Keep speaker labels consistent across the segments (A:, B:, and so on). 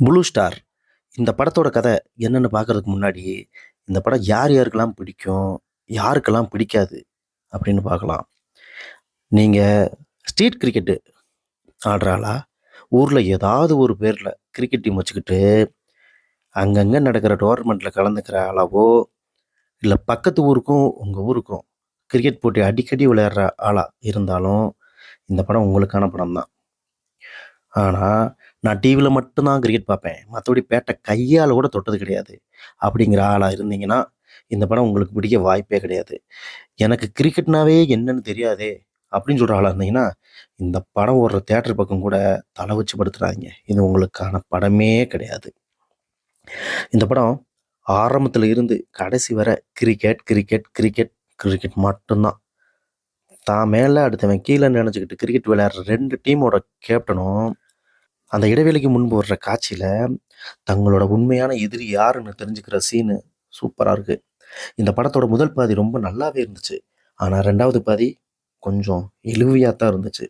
A: Blue star இந்த படத்தோட கதை என்னென்னு பார்க்கறதுக்கு முன்னாடி இந்த படம் யார் யாருக்கெல்லாம் பிடிக்கும் யாருக்கெல்லாம் பிடிக்காது அப்படின்னு பார்க்கலாம். நீங்கள் ஸ்ட்ரீட் கிரிக்கெட்டு ஆடுற ஆளா ஊரில் ஏதாவது ஒரு பேரில் கிரிக்கெட் டீம் வச்சுக்கிட்டு அங்கங்கே நடக்கிற டோர்னமெண்ட்டில் கலந்துக்கிற ஆளாவோ இல்லை பக்கத்து ஊருக்கும் உங்கள் ஊருக்கும் கிரிக்கெட் போட்டி அடிக்கடி விளையாடுற ஆளாக இருந்தாலும் இந்த படம் உங்களுக்கான படம் தான் ஆனால் நான் டிவியில் மட்டும்தான் கிரிக்கெட் பார்ப்பேன். மற்றபடி பேட்டை கையால் கூட தொட்டது கிடையாது. அப்படிங்கிற ஆளாக இருந்தீங்கன்னா இந்த படம் உங்களுக்கு பிடிக்க வாய்ப்பே கிடையாது. எனக்கு கிரிக்கெட்னாவே என்னன்னு தெரியாதே அப்படின்னு சொல்கிற ஆளாக இருந்தீங்கன்னா இந்த படம் ஓடுற தேட்டர் பக்கம் கூட தலை வச்சு படுத்துறாதீங்க. இது உங்களுக்கான படமே கிடையாது. இந்த படம் ஆரம்பத்தில் இருந்து கடைசி வரை கிரிக்கெட் கிரிக்கெட் கிரிக்கெட் கிரிக்கெட் மட்டும்தான். தான் மேலே அடுத்தவன் கீழே நினச்சிக்கிட்டு கிரிக்கெட் விளையாடுற ரெண்டு டீமோட கேப்டனும் அந்த இடைவேளைக்கு முன்பு வர்ற காட்சியில் தங்களோட உண்மையான எதிரி யாருன்னு தெரிஞ்சுக்கிற சீனு சூப்பராக இருக்குது இந்த படத்தோட முதல் பாதி ரொம்ப நல்லாவே இருந்துச்சு. ஆனால் ரெண்டாவது பாதி கொஞ்சம் இழுவையாக தான் இருந்துச்சு.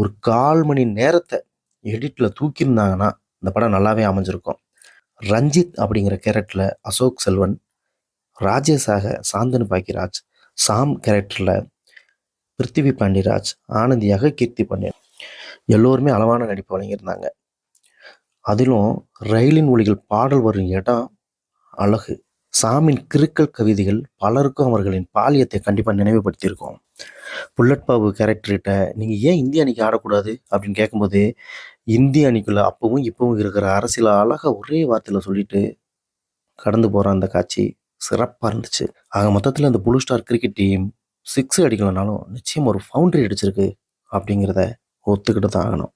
A: ஒரு கால் மணி நேரத்தை எடிட்டில் தூக்கியிருந்தாங்கன்னா இந்த படம் நல்லாவே அமைஞ்சிருக்கும். ரஞ்சித் அப்படிங்கிற கேரக்டரில் அசோக் செல்வன் ராஜேஷாக சாந்தனு பாக்கியராஜ் சாம் கேரக்டரில் பிருத்திவி பாண்டியராஜ் ஆனந்தியாக கீர்த்தி பாண்டியன். எல்லோருமே அளவான நடிப்பு வழங்கியிருந்தாங்க. அதிலும் ரயிலின் ஒளிகள் பாடல் வரும் இடம் அழகு. சாமின் கிறுக்கல் கவிதைகள் பலருக்கும் அவர்களின் பாலியத்தை கண்டிப்பாக நினைவுபடுத்தியிருக்கோம். புல்லட் பாபு கேரக்டர்கிட்ட நீங்கள் ஏன் இந்திய அணிக்கு ஆடக்கூடாது? அப்படின்னு கேட்கும்போது இந்திய அணிக்குள்ள அப்பவும் இப்பவும் இருக்கிற அரசியல் அழகாக ஒரே வார்த்தையில் சொல்லிட்டு கடந்து போகிற அந்த காட்சி சிறப்பாக இருந்துச்சு. ஆக மொத்தத்தில் அந்த blue star cricket team six அடிக்கலனாலும் நிச்சயம் ஒரு ஃபவுண்டரி அடிச்சிருக்கு அப்படிங்கிறத ఒత్తికడ తాగണം